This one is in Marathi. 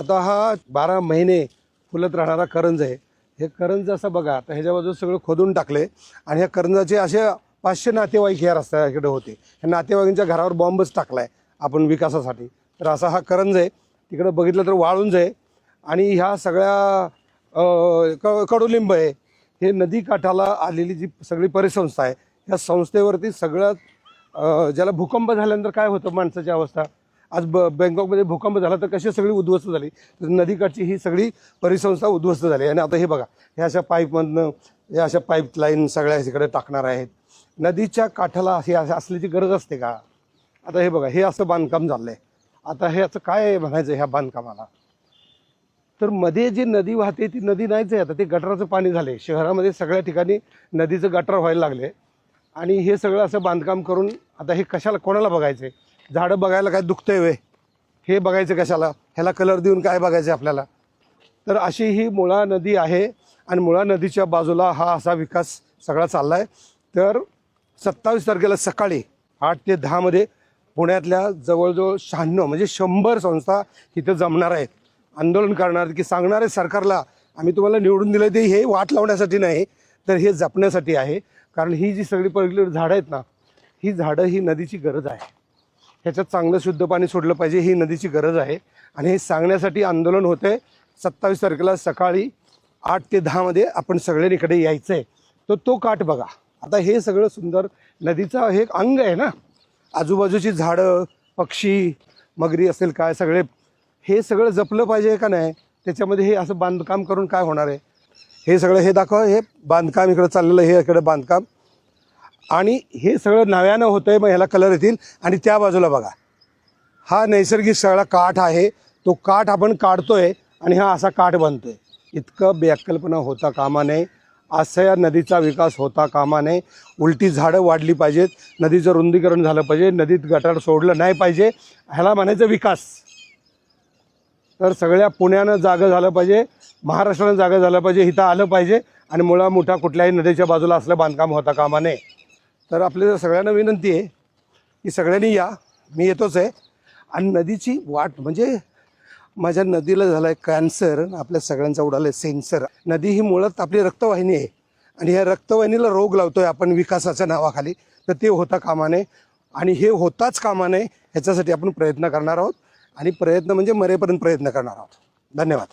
आता हा बारा महिने फुलत राहणारा करंज आहे. हे करंज असं बघा आता ह्याच्या बाजूला सगळं खोदून टाकले आणि ह्या करंजाचे असे पाचशे नातेवाईक या रस्त्याकडे होते. ह्या नातेवाईकांच्या घरावर बॉम्बच टाकलाय आपण विकासासाठी. तर असा हा करंज आहे. तिकडं बघितलं तर वाळुंज आहे आणि ह्या सगळ्या क कडुलिंब आहे. हे नदीकाठाला आलेली जी सगळी परिसंस्था आहे ह्या संस्थेवरती सगळ्यात ज्याला भूकंप झाल्यानंतर काय होतं माणसाची अवस्था? आज ब बँकॉकमध्ये भूकंप झाला तर कशी सगळी उद्ध्वस्त झाली? तर नदीकाठची ही सगळी परिसंस्था उद्ध्वस्त झाली आणि आता हे बघा ह्या अशा पाईपमधनं या अशा पाईप लाईन सगळ्या इकडे टाकणार आहेत. नदीच्या काठाला हे असं असल्याची गरज असते का? आता हे बघा हे असं बांधकाम झालं आहे आता हे असं काय म्हणायचं ह्या बांधकामाला? तर मध्ये जी नदी वाहते ती नदी नाहीच आहे आता. ते गटाराचं पाणी झाले शहरामध्ये सगळ्या ठिकाणी नदीचं गटार व्हायला लागले आणि हे सगळं असं बांधकाम करून आता हे कशाला कोणाला बघायचं आहे झाडं बघायला काय दुखतंय वे? हे बघायचं कशाला? ह्याला कलर देऊन काय बघायचं आपल्याला? तर अशी ही मुळा नदी आहे आणि मुळा नदीच्या बाजूला हा असा विकास सगळा चालला आहे तर सत्तावीस तारखेला सकाळी आठ ते दहामध्ये पुण्यातल्या जवळजवळ शहाण्णव म्हणजे शंभर संस्था इथं जमणार आहेत. आंदोलन करणार आहेत की सांगणार आहे सरकारला आम्ही तुम्हाला निवडून दिलं ते हे वाट लावण्यासाठी नाही तर हे जपण्यासाठी आहे. कारण ही जी सगळी पहिली झाडं आहेत ना ही झाडं ही नदीची गरज आहे. ह्याच्यात चांगलं शुद्ध पाणी सोडलं पाहिजे ही नदीची गरज आहे. आणि हे सांगण्यासाठी आंदोलन होते सत्तावीस तारखेला सकाळी आठ ते दहामध्ये आपण सगळ्यांनी इकडे यायचं आहे तर तो काठ बघा. आता हे सगळं सुंदर नदीचं हे एक अंग आहे ना? आजूबाजूची झाडं पक्षी मगरी असेल काय सगळे हे सगळं जपलं पाहिजे का नाही? त्याच्यामध्ये हे असं बांधकाम करून काय होणार आहे? हे सगळं हे दाखवा. हे बांधकाम इकडं चाललेलं हे इकडे बांधकाम. आणि हे सगळं नव्यानं होतं आहे मग ह्याला कलर येतील. आणि त्या बाजूला बघा. हा नैसर्गिक सगळा काठ आहे. तो काठ आपण काढतोय आणि हा असा काठ बनतोय. इतकं बेअक्कलपणा होता कामा नये. असा या नदीचा विकास होता कामा नये. उलटी झाडं वाढली पाहिजेत. नदीचं रुंदीकरण झालं पाहिजे. नदीत गटार सोडलं नाही पाहिजे. ह्याला म्हणायचं विकास. तर सगळ्या पुण्यानं जागं झालं पाहिजे. महाराष्ट्रानं जागं झालं पाहिजे. इथं आलं पाहिजे. आणि मुळा मोठा कुठल्याही नदीच्या बाजूला असलं बांधकाम होता कामा नये. तर आपल्या सगळ्यांना विनंती आहे की सगळ्यांनी या. मी येतोच आहे. आणि नदीची वाट म्हणजे माझ्या नदीला झाला आहे कॅन्सर आपल्या सगळ्यांचा उडाला आहे सेन्सर नदी ही मुळात आपली रक्तवाहिनी आहे. आणि ह्या रक्तवाहिनीला रोग लावतोय आपण विकासाच्या नावाखाली. तर ते होता कामा नये आणि हे होताच कामा नये ह्याच्यासाठी आपण प्रयत्न करणार आहोत. आणि प्रयत्न म्हणजे मरेपर्यंत प्रयत्न करणार आहोत. धन्यवाद.